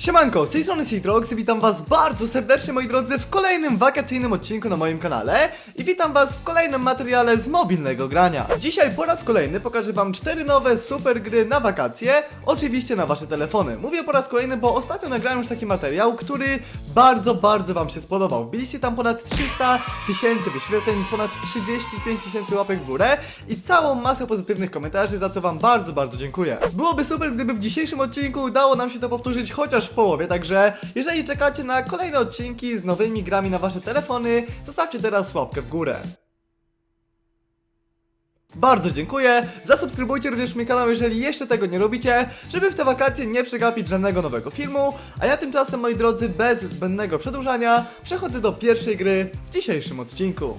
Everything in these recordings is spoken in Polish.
Siemanko, z tej strony Citrox i witam was bardzo serdecznie moi drodzy w kolejnym wakacyjnym odcinku na moim kanale i witam was w kolejnym materiale z mobilnego grania. Dzisiaj po raz kolejny pokażę wam cztery nowe super gry na wakacje, oczywiście na wasze telefony. Mówię po raz kolejny, bo ostatnio nagrałem już taki materiał, który bardzo, bardzo wam się spodobał. Wbiliście tam ponad 300 tysięcy wyświetleń, ponad 35 tysięcy łapek w górę i całą masę pozytywnych komentarzy, za co wam bardzo, bardzo dziękuję. Byłoby super, gdyby w dzisiejszym odcinku udało nam się to powtórzyć chociaż w połowie, także jeżeli czekacie na kolejne odcinki z nowymi grami na wasze telefony, zostawcie teraz łapkę w górę. Bardzo dziękuję, zasubskrybujcie również mój kanał, jeżeli jeszcze tego nie robicie, żeby w te wakacje nie przegapić żadnego nowego filmu, a ja tymczasem, moi drodzy, bez zbędnego przedłużania, przechodzę do pierwszej gry w dzisiejszym odcinku.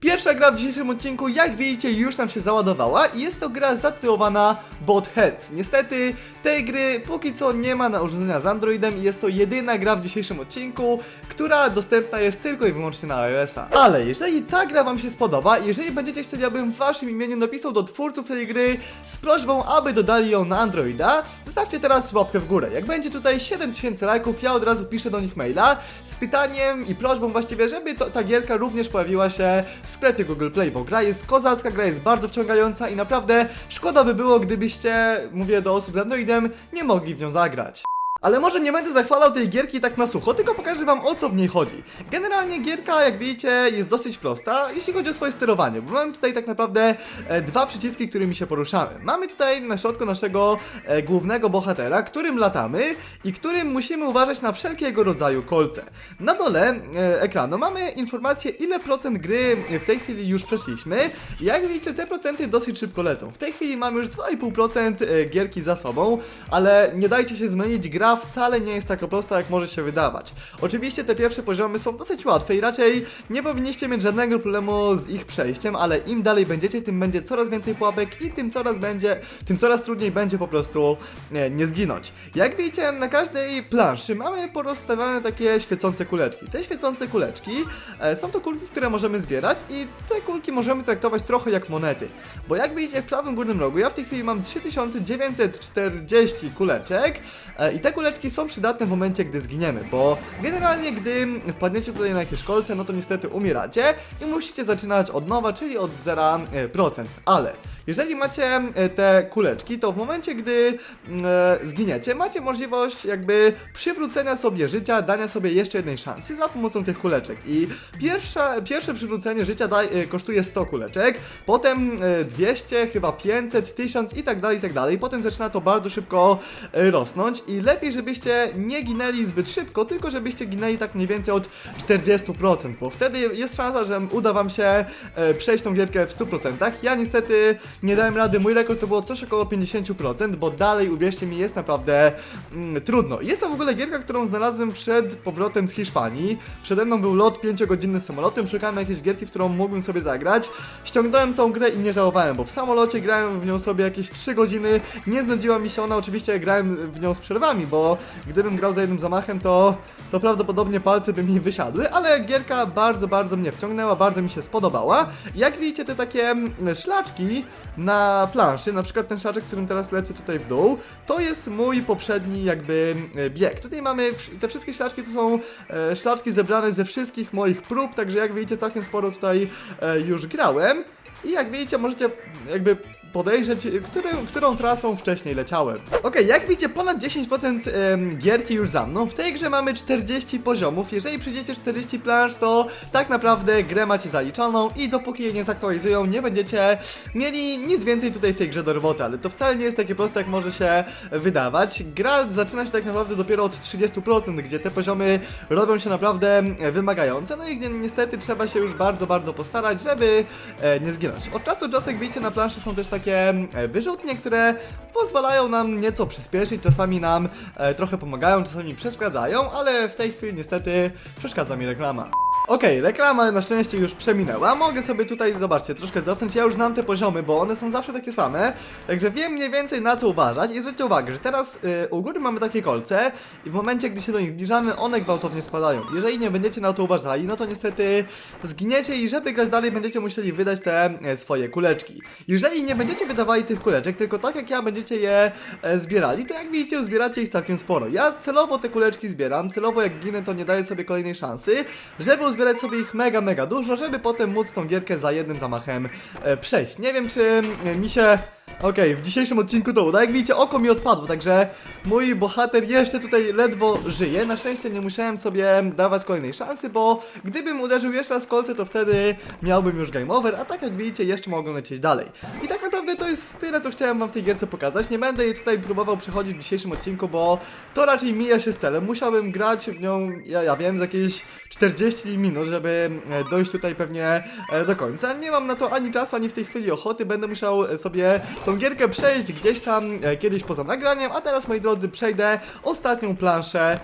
Pierwsza gra w dzisiejszym odcinku, jak widzicie, już nam się załadowała i jest to gra zatytułowana Bot Heads. Niestety, tej gry póki co nie ma na urządzenia z Androidem i jest to jedyna gra w dzisiejszym odcinku, która dostępna jest tylko i wyłącznie na iOS-a. Ale jeżeli ta gra Wam się spodoba, jeżeli będziecie chcieli, abym w Waszym imieniu napisał do twórców tej gry z prośbą, aby dodali ją na Androida, zostawcie teraz łapkę w górę. Jak będzie tutaj 7000 lajków, ja od razu piszę do nich maila z pytaniem i prośbą właściwie, żeby to, ta gierka również pojawiła się w sklepie Google Play, bo gra jest kozacka, gra jest bardzo wciągająca i naprawdę szkoda by było, gdybyście, mówię do osób z Androidem, nie mogli w nią zagrać. Ale może nie będę zachwalał tej gierki tak na sucho, tylko pokażę wam o co w niej chodzi. Generalnie gierka, jak widzicie, jest dosyć prosta, jeśli chodzi o swoje sterowanie, bo mamy tutaj tak naprawdę e, dwa przyciski, którymi się poruszamy. Mamy tutaj na środku naszego e, głównego bohatera, którym latamy i którym musimy uważać na wszelkiego rodzaju kolce. Na dole e, ekranu mamy informację, ile procent gry w tej chwili już przeszliśmy. Jak widzicie, te procenty dosyć szybko lecą. W tej chwili mamy już 2,5% e, gierki za sobą, ale nie dajcie się zmylić, gra wcale nie jest tak prosta, jak może się wydawać. Oczywiście te pierwsze poziomy są dosyć łatwe i raczej nie powinniście mieć żadnego problemu z ich przejściem, ale im dalej będziecie, tym będzie coraz więcej pułapek i tym coraz będzie, tym coraz trudniej będzie po prostu nie, nie zginąć. Jak widzicie, na każdej planszy mamy porozstawiane takie świecące kuleczki. Te świecące kuleczki e, są to kulki, które możemy zbierać i te kulki możemy traktować trochę jak monety. Bo jak widzicie w prawym górnym rogu, ja w tej chwili mam 3940 kuleczek e, i te kuleczki są przydatne w momencie, gdy zginiemy, bo generalnie gdy wpadniecie tutaj na jakieś kolce, no to niestety umieracie i musicie zaczynać od nowa, czyli od 0%. Ale jeżeli macie e, te kuleczki, to w momencie, gdy mm, e, zginiecie, macie możliwość jakby przywrócenia sobie życia, dania sobie jeszcze jednej szansy za pomocą tych kuleczek. I pierwsza, pierwsze przywrócenie życia daj, e, kosztuje 100 kuleczek, potem e, 200, chyba 500, 1000 i tak dalej, i tak dalej. Potem zaczyna to bardzo szybko e, rosnąć i lepiej, żebyście nie ginęli zbyt szybko, tylko żebyście ginęli tak mniej więcej od 40%, bo wtedy jest szansa, że uda wam się e, przejść tą gierkę w 100%. Ja niestety nie dałem rady, mój rekord to było coś około 50%, bo dalej, uwierzcie mi, jest naprawdę mm, trudno. Jest to w ogóle gierka, którą znalazłem przed powrotem z Hiszpanii. Przede mną był lot 5-godzinny samolotem, szukałem jakiejś gierki, w którą mógłbym sobie zagrać. Ściągnąłem tą grę i nie żałowałem, bo w samolocie grałem w nią sobie jakieś 3 godziny, nie znudziła mi się ona, oczywiście grałem w nią z przerwami, bo gdybym grał za jednym zamachem, to, to prawdopodobnie palce by mi wysiadły, ale gierka bardzo, bardzo mnie wciągnęła, bardzo mi się spodobała. Jak widzicie, te takie mm, szlaczki na planszy, na przykład ten szlaczek, którym teraz lecę tutaj w dół, to jest mój poprzedni jakby e, bieg. Tutaj mamy, te wszystkie szlaczki to są e, szlaczki zebrane ze wszystkich moich prób, także jak widzicie, całkiem sporo tutaj e, już grałem. I jak widzicie, możecie jakby podejrzeć, którą, którą trasą wcześniej leciałem. Okej, jak widzicie, ponad 10% em, gierki już za mną. W tej grze mamy 40 poziomów. Jeżeli przyjdziecie 40 plansz, to tak naprawdę grę macie zaliczoną i dopóki jej nie zaktualizują, nie będziecie mieli nic więcej tutaj w tej grze do roboty. Ale to wcale nie jest takie proste, jak może się wydawać. Gra zaczyna się tak naprawdę dopiero od 30%, gdzie te poziomy robią się naprawdę wymagające, no i gdzie niestety trzeba się już bardzo, bardzo postarać, żeby e, nie zginąć. Od czasu do czasu, jak widzicie, na planszy są też takie e, wyrzutnie, które pozwalają nam nieco przyspieszyć, czasami nam e, trochę pomagają, czasami przeszkadzają, ale w tej chwili niestety przeszkadza mi reklama. Okej, reklama na szczęście już przeminęła. Mogę sobie tutaj, zobaczcie, troszkę cofnąć. Ja już znam te poziomy, bo one są zawsze takie same. Także wiem mniej więcej na co uważać. I zwróćcie uwagę, że teraz y, u góry mamy takie kolce i w momencie, gdy się do nich zbliżamy, one gwałtownie spadają. Jeżeli nie będziecie na to uważali, no to niestety zginiecie i żeby grać dalej, będziecie musieli wydać te e, swoje kuleczki. Jeżeli nie będziecie wydawali tych kuleczek, tylko tak jak ja będziecie je e, zbierali, to jak widzicie, zbieracie ich całkiem sporo. Ja celowo te kuleczki zbieram, celowo jak ginę, to nie daję sobie kolejnej szansy, żeby uzbierać sobie ich mega, mega dużo, żeby potem móc tą gierkę za jednym zamachem e, przejść. Nie wiem, czy e, mi się... Okej, w dzisiejszym odcinku to uda. Jak widzicie, oko mi odpadło, także mój bohater jeszcze tutaj ledwo żyje. Na szczęście nie musiałem sobie dawać kolejnej szansy, bo gdybym uderzył jeszcze raz w kolce, to wtedy miałbym już game over, a tak jak widzicie, jeszcze mogę lecieć dalej. I tak naprawdę to jest tyle, co chciałem wam w tej gierce pokazać. Nie będę jej tutaj próbował przechodzić w dzisiejszym odcinku, bo to raczej mija się z celem. Musiałbym grać w nią, ja, ja wiem, z jakieś 40 minut, żeby e, dojść tutaj pewnie e, do końca. Nie mam na to ani czasu, ani w tej chwili ochoty. Będę musiał e, sobie tą gierkę przejść gdzieś tam e, kiedyś poza nagraniem, a teraz, moi drodzy, przejdę ostatnią planszę e,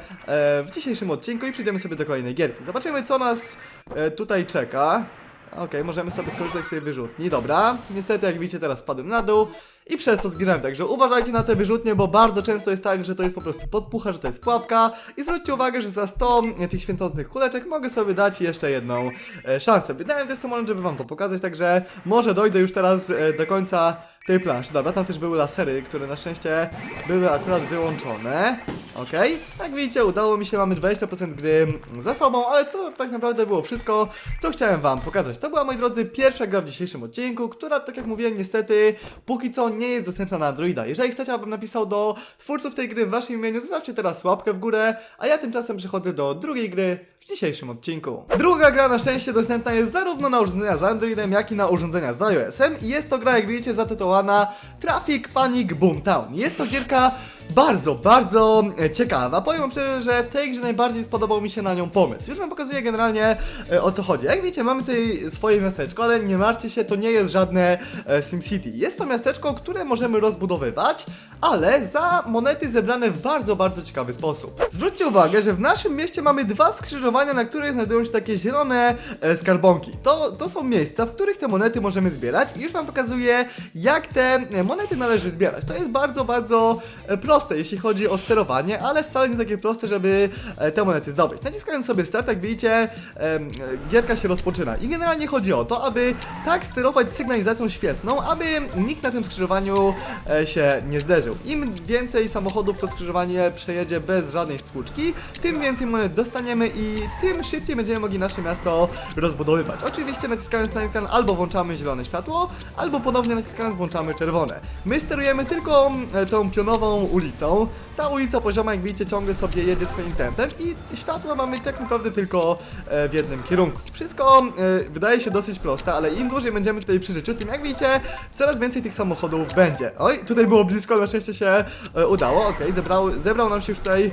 w dzisiejszym odcinku i przejdziemy sobie do kolejnej gierki. Zobaczymy, co nas e, tutaj czeka. Okej, możemy sobie skorzystać z tej wyrzutni, dobra. Niestety, jak widzicie, teraz spadłem na dół i przez to zginąłem, także uważajcie na te wyrzutnie, bo bardzo często jest tak, że to jest po prostu podpucha, że to jest pułapka i zwróćcie uwagę, że za 100 tych święcących kuleczek mogę sobie dać jeszcze jedną e, szansę. Wydałem ten moment, żeby wam to pokazać, także może dojdę już teraz e, do końca tej planszy. Dobra, tam też były lasery, które na szczęście były akurat wyłączone. Okej, jak widzicie, udało mi się, mamy 20% gry za sobą, ale to tak naprawdę było wszystko, co chciałem wam pokazać. To była, moi drodzy, pierwsza gra w dzisiejszym odcinku, która, tak jak mówiłem, niestety, póki co nie jest dostępna na Androida. Jeżeli chcecie, abym napisał do twórców tej gry w waszym imieniu, zostawcie teraz łapkę w górę, a ja tymczasem przechodzę do drugiej gry w dzisiejszym odcinku. Druga gra na szczęście dostępna jest zarówno na urządzenia z Androidem, jak i na urządzenia z iOS-em i jest to gra, jak widzicie, zatytułowana Traffic Panic Boomtown. Jest to gierka bardzo, bardzo e, ciekawa. Powiem szczerze, że w tej grze najbardziej spodobał mi się na nią pomysł. Już wam pokazuję generalnie e, o co chodzi. Jak widzicie, mamy tutaj swoje miasteczko, ale nie martwcie się, to nie jest żadne e, SimCity. Jest to miasteczko, które możemy rozbudowywać, ale za monety zebrane w bardzo, bardzo ciekawy sposób. Zwróćcie uwagę, że w naszym mieście mamy dwa skrzyżowania, na których znajdują się takie zielone skarbonki. To, to są miejsca, w których te monety możemy zbierać i już wam pokazuję, jak te monety należy zbierać. To jest bardzo, bardzo e, proste, jeśli chodzi o sterowanie, ale wcale nie takie proste, żeby e, te monety zdobyć. Naciskając sobie start, jak widzicie, e, gierka się rozpoczyna. I generalnie chodzi o to, aby tak sterować sygnalizacją świetną, aby nikt na tym skrzyżowaniu e, się nie zderzył. Im więcej samochodów to skrzyżowanie przejedzie bez żadnej stłuczki, tym więcej monet dostaniemy i tym szybciej będziemy mogli nasze miasto rozbudowywać. Oczywiście naciskając na ekran albo włączamy zielone światło, albo ponownie naciskając włączamy czerwone. My sterujemy tylko tą pionową ulicą. Ta ulica pozioma, jak widzicie, ciągle sobie jedzie swoim tempem i światła mamy tak naprawdę tylko e, w jednym kierunku. Wszystko e, wydaje się dosyć proste, ale im dłużej będziemy tutaj przy życiu, tym jak widzicie, coraz więcej tych samochodów będzie. Oj, tutaj było blisko, na szczęście się e, udało. Okej, zebrał, zebrał nam się tutaj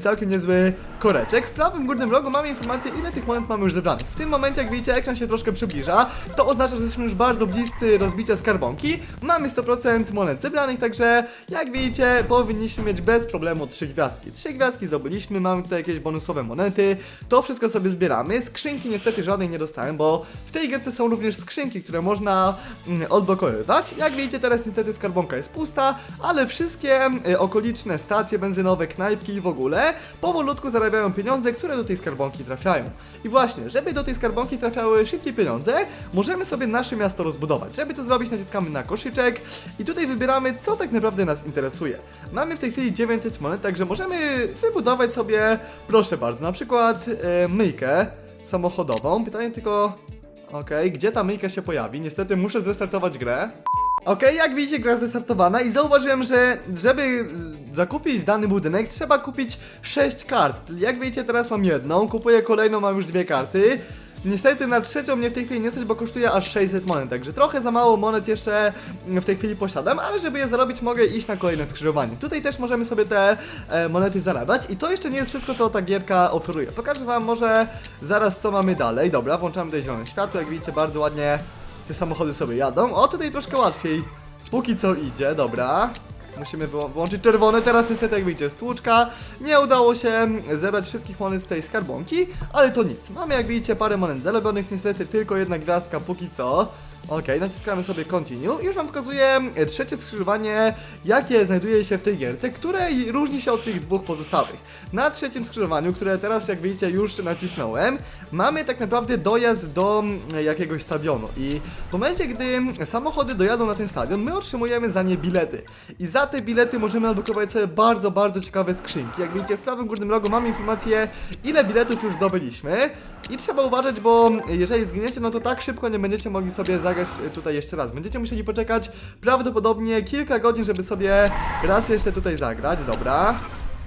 całkiem niezły koreczek. W prawym górnym rogu mamy informację, ile tych monet mamy już zebranych. W tym momencie, jak widzicie, ekran się troszkę przybliża. To oznacza, że jesteśmy już bardzo bliscy rozbicia skarbonki. Mamy 100% monet zebranych, także jak widzicie, powinniśmy mieć bez problemu 3 gwiazdki. 3 gwiazdki zdobyliśmy, mamy tutaj jakieś bonusowe monety. To wszystko sobie zbieramy. Skrzynki niestety żadnej nie dostałem, bo w tej gierce są również skrzynki, które można mm, odblokowywać. Jak widzicie, teraz niestety skarbonka jest pusta, ale wszystkie y, okoliczne stacje benzynowe, knajpki i w ogóle powolutku zarabiają pieniądze, które do tej skarbonki trafiają. I właśnie, żeby do tej skarbonki trafiały szybkie pieniądze, możemy sobie nasze miasto rozbudować. Żeby to zrobić, naciskamy na koszyczek i tutaj wybieramy, co tak naprawdę nas interesuje. Mamy w tej chwili 900 monet, także możemy wybudować sobie, proszę bardzo, na przykład e, myjkę samochodową. Pytanie tylko, okej, gdzie ta myjka się pojawi? Niestety muszę zrestartować grę. Okej, jak widzicie, gra zestartowana i zauważyłem, że żeby zakupić dany budynek, trzeba kupić 6 kart. Jak widzicie, teraz mam jedną, kupuję kolejną, mam już dwie karty. Niestety na trzecią mnie w tej chwili nie stać, bo kosztuje aż 600 monet, także trochę za mało monet jeszcze w tej chwili posiadam, ale żeby je zarobić mogę iść na kolejne skrzyżowanie. Tutaj też możemy sobie te e, monety zarabiać i to jeszcze nie jest wszystko, co ta gierka oferuje. Pokażę wam może zaraz, co mamy dalej. Dobra, włączamy tutaj zielone światło, jak widzicie, bardzo ładnie te samochody sobie jadą. O, tutaj troszkę łatwiej. Póki co idzie, dobra. Musimy wyłączyć czerwone, teraz niestety jak widzicie stłuczka. Nie udało się zebrać wszystkich monet z tej skarbonki, ale to nic. Mamy jak widzicie parę monet zarobionych, niestety tylko jedna gwiazdka póki co. Okej, naciskamy sobie continue i już wam pokazuję e, trzecie skrzyżowanie, jakie znajduje się w tej gierce, które różni się od tych dwóch pozostałych. Na trzecim skrzyżowaniu, które teraz jak widzicie już nacisnąłem, mamy tak naprawdę dojazd do mm, jakiegoś stadionu i w momencie, gdy samochody dojadą na ten stadion, my otrzymujemy za nie bilety. I za te bilety możemy odblokować sobie bardzo, bardzo ciekawe skrzynki. Jak widzicie w prawym górnym rogu mamy informację, ile biletów już zdobyliśmy i trzeba uważać, bo jeżeli zginiecie, no to tak szybko nie będziecie mogli sobie zagrać e, tutaj jeszcze raz. Będziecie musieli poczekać prawdopodobnie kilka godzin, żeby sobie raz jeszcze tutaj zagrać, dobra.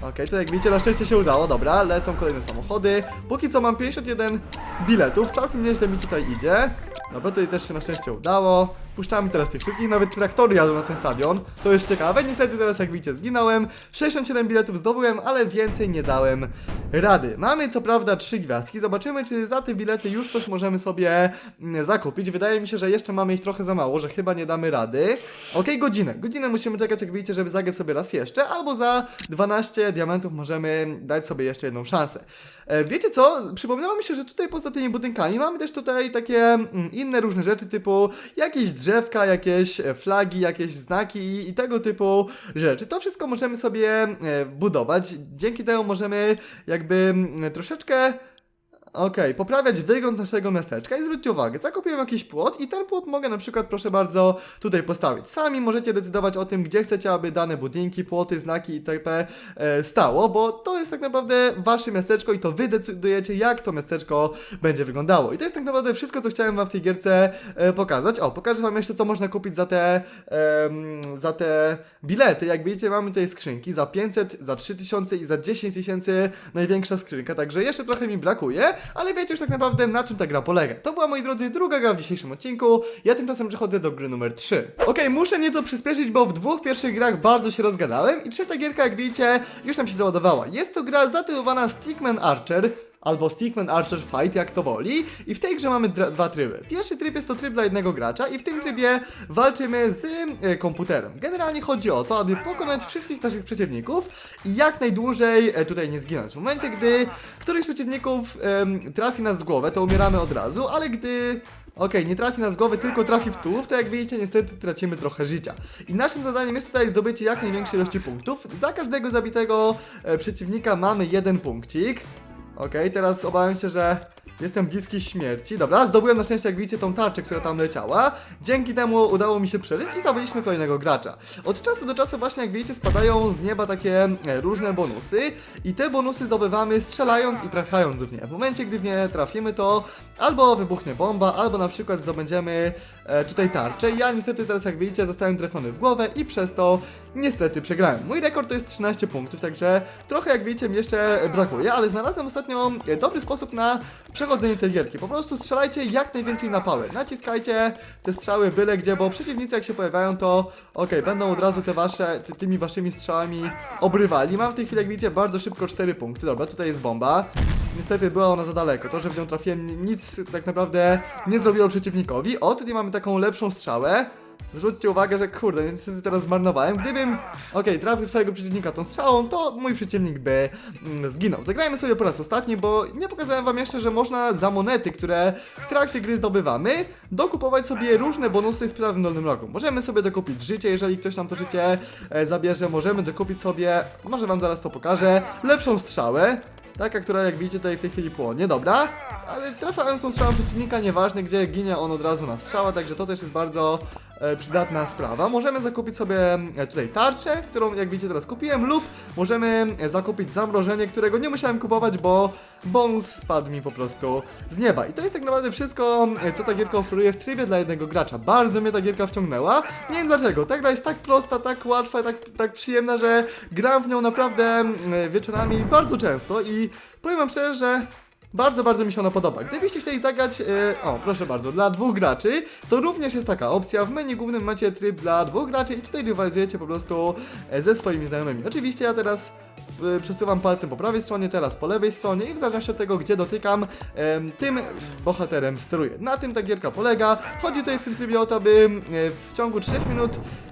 Okej, to jak widzicie, na szczęście się udało, dobra, lecą kolejne samochody. Póki co mam 51 biletów, całkiem nieźle mi tutaj idzie. Dobra, tutaj też się na szczęście udało. Puszczamy teraz tych wszystkich, nawet traktory jadą na ten stadion. To jest ciekawe, niestety teraz jak widzicie zginąłem. 67 biletów zdobyłem, ale więcej nie dałem rady. Mamy co prawda 3 gwiazdki, zobaczymy czy za te bilety już coś możemy sobie mm, zakupić. Wydaje mi się, że jeszcze mamy ich trochę za mało, że chyba nie damy rady. Okej, godzinę. Godzinę musimy czekać jak widzicie, żeby zagrać sobie raz jeszcze, albo za 12 diamentów możemy dać sobie jeszcze jedną szansę. E, Wiecie co? Przypomniało mi się, że tutaj poza tymi budynkami mamy też tutaj takie mm, inne różne rzeczy typu jakieś drzewka, jakieś e, flagi, jakieś znaki i, i tego typu rzeczy. To wszystko możemy sobie e, budować. Dzięki temu możemy jakby mm, troszeczkę Okej, poprawiać wygląd naszego miasteczka i zwróćcie uwagę, zakupiłem jakiś płot i ten płot mogę na przykład, proszę bardzo, tutaj postawić. Sami możecie decydować o tym, gdzie chcecie, aby dane budynki, płoty, znaki itp. E, stało, bo to jest tak naprawdę wasze miasteczko i to wy decydujecie, jak to miasteczko będzie wyglądało. I to jest tak naprawdę wszystko, co chciałem wam w tej gierce e, pokazać. O, pokażę wam jeszcze, co można kupić za te, za te bilety. Jak widzicie, mamy tutaj skrzynki za 500, za 3000 i za 10 tysięcy największa skrzynka, także jeszcze trochę mi brakuje, ale wiecie już tak naprawdę na czym ta gra polega. To była, moi drodzy, druga gra w dzisiejszym odcinku. Ja tymczasem przechodzę do gry numer 3. Okej, muszę nieco przyspieszyć, bo w dwóch pierwszych grach bardzo się rozgadałem i trzecia gierka, jak widzicie, już nam się załadowała. Jest to gra zatytułowana Stickman Archer, albo Stickman Archer Fight, jak to woli. I w tej grze mamy dwa tryby. Pierwszy tryb jest to tryb dla jednego gracza i w tym trybie walczymy z e, komputerem. Generalnie chodzi o to, aby pokonać wszystkich naszych przeciwników i jak najdłużej e, tutaj nie zginąć. W momencie, gdy któryś z przeciwników trafi nas w głowę, to umieramy od razu, ale gdy Okej, nie trafi nas w głowę, tylko trafi w tułów, to jak widzicie niestety tracimy trochę życia. I naszym zadaniem jest tutaj zdobycie jak największej ilości punktów. Za każdego zabitego e, przeciwnika mamy jeden punkcik. Okej, teraz obawiam się, że jestem bliski śmierci. Dobra, zdobyłem na szczęście, jak widzicie, tą tarczę, która tam leciała. Dzięki temu udało mi się przeżyć i zabiliśmy kolejnego gracza. Od czasu do czasu właśnie, jak widzicie, spadają z nieba takie e, różne bonusy i te bonusy zdobywamy strzelając i trafiając w nie. W momencie, gdy w nie trafimy, to albo wybuchnie bomba, albo na przykład zdobędziemy e, tutaj tarczę. Ja niestety teraz, jak widzicie, zostałem trafiony w głowę i przez to niestety przegrałem. Mój rekord to jest 13 punktów, także trochę, jak widzicie, mi jeszcze brakuje, ale znalazłem ostatnio e, dobry sposób na przechodzenie tej gierki. Po prostu strzelajcie jak najwięcej na pałę. Naciskajcie te strzały byle gdzie, bo przeciwnicy jak się pojawiają, to okej, będą od razu te wasze, ty, tymi waszymi strzałami obrywali. Mam w tej chwili, jak widzicie, bardzo szybko 4 punkty. Dobra, tutaj jest bomba. Niestety była ona za daleko. To, że w nią trafiłem, nic tak naprawdę nie zrobiło przeciwnikowi. O, tutaj mamy taką lepszą strzałę. Zwróćcie uwagę, że kurde, niestety teraz zmarnowałem. Gdybym, okej, trafił swojego przeciwnika tą strzałą, to mój przeciwnik by mm, zginął. Zagrajmy sobie po raz ostatni, bo nie pokazałem wam jeszcze, że można za monety, które w trakcie gry zdobywamy, dokupować sobie różne bonusy w prawym dolnym rogu. Możemy sobie dokupić życie, jeżeli ktoś nam to życie e, zabierze. Możemy dokupić sobie, może wam zaraz to pokażę, lepszą strzałę. Taka, która jak widzicie tutaj w tej chwili płonie, dobra. Ale trafiając tą strzałą przeciwnika, nieważne gdzie, ginie on od razu na strzała, także to też jest bardzo przydatna sprawa. Możemy zakupić sobie e, tutaj tarczę, którą jak widzicie teraz kupiłem, lub możemy e, zakupić zamrożenie, którego nie musiałem kupować, bo bonus spadł mi po prostu z nieba. I to jest tak naprawdę wszystko, e, co ta gierka oferuje w trybie dla jednego gracza. Bardzo mnie ta gierka wciągnęła. Nie wiem dlaczego. Ta gra jest tak prosta, tak łatwa, tak, tak przyjemna, że gram w nią naprawdę e, wieczorami bardzo często i powiem wam szczerze, że bardzo, bardzo mi się ona podoba. Gdybyście chcieli zagrać, e, o proszę bardzo, dla dwóch graczy, to również jest taka opcja. W menu głównym macie tryb dla dwóch graczy i tutaj rywalizujecie po prostu e, ze swoimi znajomymi. Oczywiście ja teraz y, przesuwam palcem po prawej stronie, teraz po lewej stronie i w zależności od tego, gdzie dotykam, em, tym bohaterem steruję. Na tym ta gierka polega. Chodzi tutaj w tym trybie o to, by e, w ciągu 3 minut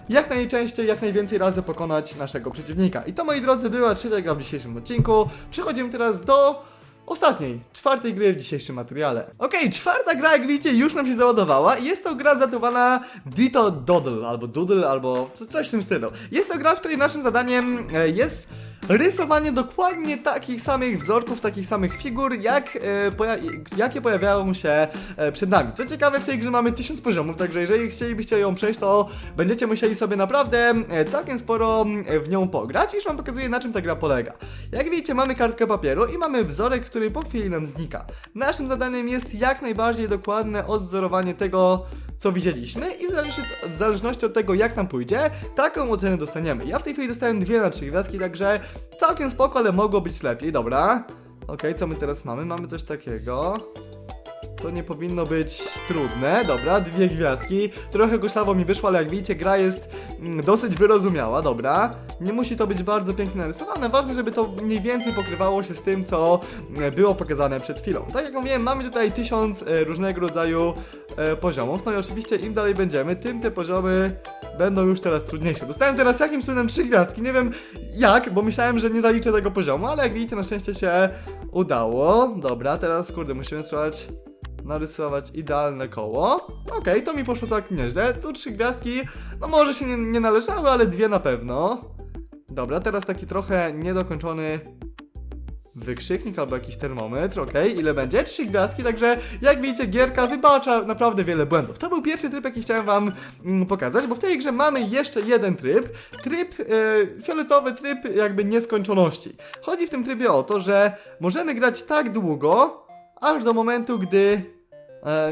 jak najczęściej, jak najwięcej razy pokonać naszego przeciwnika. I to, moi drodzy, była trzecia gra w dzisiejszym odcinku. Przechodzimy teraz do ostatniej, czwartej gry w dzisiejszym materiale. Okej, czwarta gra, jak widzicie, już nam się załadowała i jest to gra zatytułowana Dito Doodle, albo Doodle, albo co- coś w tym stylu. Jest to gra, w której naszym zadaniem e, jest rysowanie dokładnie takich samych wzorków, takich samych figur, jak, e, poja- jakie pojawiają się e, przed nami. Co ciekawe, w tej grze mamy 1000 poziomów, także jeżeli chcielibyście ją przejść, to będziecie musieli sobie naprawdę e, całkiem sporo w nią pograć. Już wam pokazuję, na czym ta gra polega. Jak widzicie, mamy kartkę papieru i mamy wzorek, który po chwili nam znika. Naszym zadaniem jest jak najbardziej dokładne odwzorowanie tego, co widzieliśmy i w zależności, w zależności od tego, jak nam pójdzie, taką ocenę dostaniemy. Ja w tej chwili dostałem dwie na trzy gwiazdki, także całkiem spoko, ale mogło być lepiej, dobra. Okej, co my teraz mamy? Mamy coś takiego. To nie powinno być trudne, dobra, dwie gwiazdki. Trochę goślawo mi wyszło, ale jak widzicie, gra jest mm, dosyć wyrozumiała, dobra. Nie musi to być bardzo pięknie narysowane, ważne, żeby to mniej więcej pokrywało się z tym, co mm, było pokazane przed chwilą. Tak jak mówiłem, mamy tutaj tysiąc e, różnego rodzaju e, poziomów, no i oczywiście im dalej będziemy, tym te poziomy będą już teraz trudniejsze. Dostałem teraz jakimś cudem trzy gwiazdki, nie wiem jak, bo myślałem, że nie zaliczę tego poziomu, ale jak widzicie, na szczęście się udało. Dobra, teraz kurde, musimy spróbować narysować idealne koło. Okej, to mi poszło całkiem nieźle. Tu trzy gwiazdki, no może się nie, nie należały, ale dwie na pewno. Dobra, teraz taki trochę niedokończony wykrzyknik albo jakiś termometr, okej, ile będzie? Trzy gwiazdki, także jak widzicie gierka wybacza naprawdę wiele błędów. To był pierwszy tryb, jaki chciałem wam mm, pokazać, bo w tej grze mamy jeszcze jeden tryb, tryb, e, fioletowy tryb jakby nieskończoności. Chodzi w tym trybie o to, że możemy grać tak długo, aż do momentu, gdy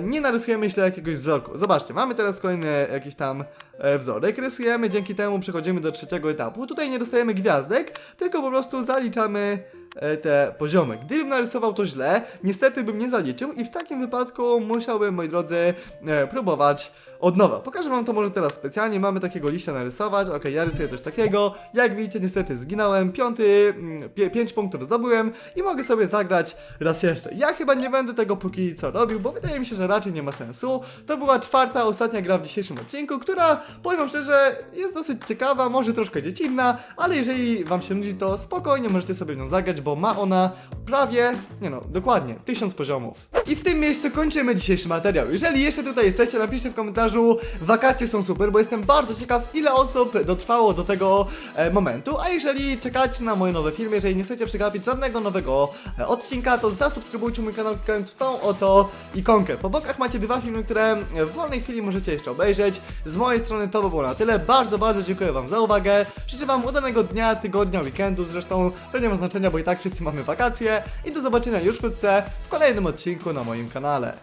nie narysujemy źle jakiegoś wzorku. Zobaczcie, mamy teraz kolejny jakiś tam e, wzorek, rysujemy, dzięki temu przechodzimy do trzeciego etapu. Tutaj nie dostajemy gwiazdek, tylko po prostu zaliczamy e, te poziomy. Gdybym narysował to źle, niestety bym nie zaliczył i w takim wypadku musiałbym, moi drodzy, e, próbować od nowa. Pokażę wam to może teraz specjalnie, mamy takiego liścia narysować, ok, ja rysuję coś takiego, jak widzicie niestety zginąłem, piąty, mm, pie, pięć punktów zdobyłem i mogę sobie zagrać raz jeszcze. Ja chyba nie będę tego póki co robił, bo wydaje mi się, że raczej nie ma sensu. To była czwarta, ostatnia gra w dzisiejszym odcinku, która, powiem wam szczerze, jest dosyć ciekawa, może troszkę dziecinna, ale jeżeli wam się nudzi, to spokojnie możecie sobie w nią zagrać, bo ma ona prawie, nie no, dokładnie, tysiąc poziomów. I w tym miejscu kończymy dzisiejszy materiał. Jeżeli jeszcze tutaj jesteście, napiszcie w komentarzu, wakacje są super, bo jestem bardzo ciekaw, ile osób dotrwało do tego e, momentu, a jeżeli czekacie na moje nowe filmy, jeżeli nie chcecie przegapić żadnego nowego e, odcinka, to zasubskrybujcie mój kanał klikając w tą oto ikonkę. Po bokach macie dwa filmy, które w wolnej chwili możecie jeszcze obejrzeć. Z mojej strony to by było na tyle. Bardzo, bardzo dziękuję wam za uwagę. Życzę wam udanego dnia, tygodnia, weekendu, zresztą to nie ma znaczenia, bo i tak wszyscy mamy wakacje. I do zobaczenia już wkrótce w kolejnym odcinku na moim kanale.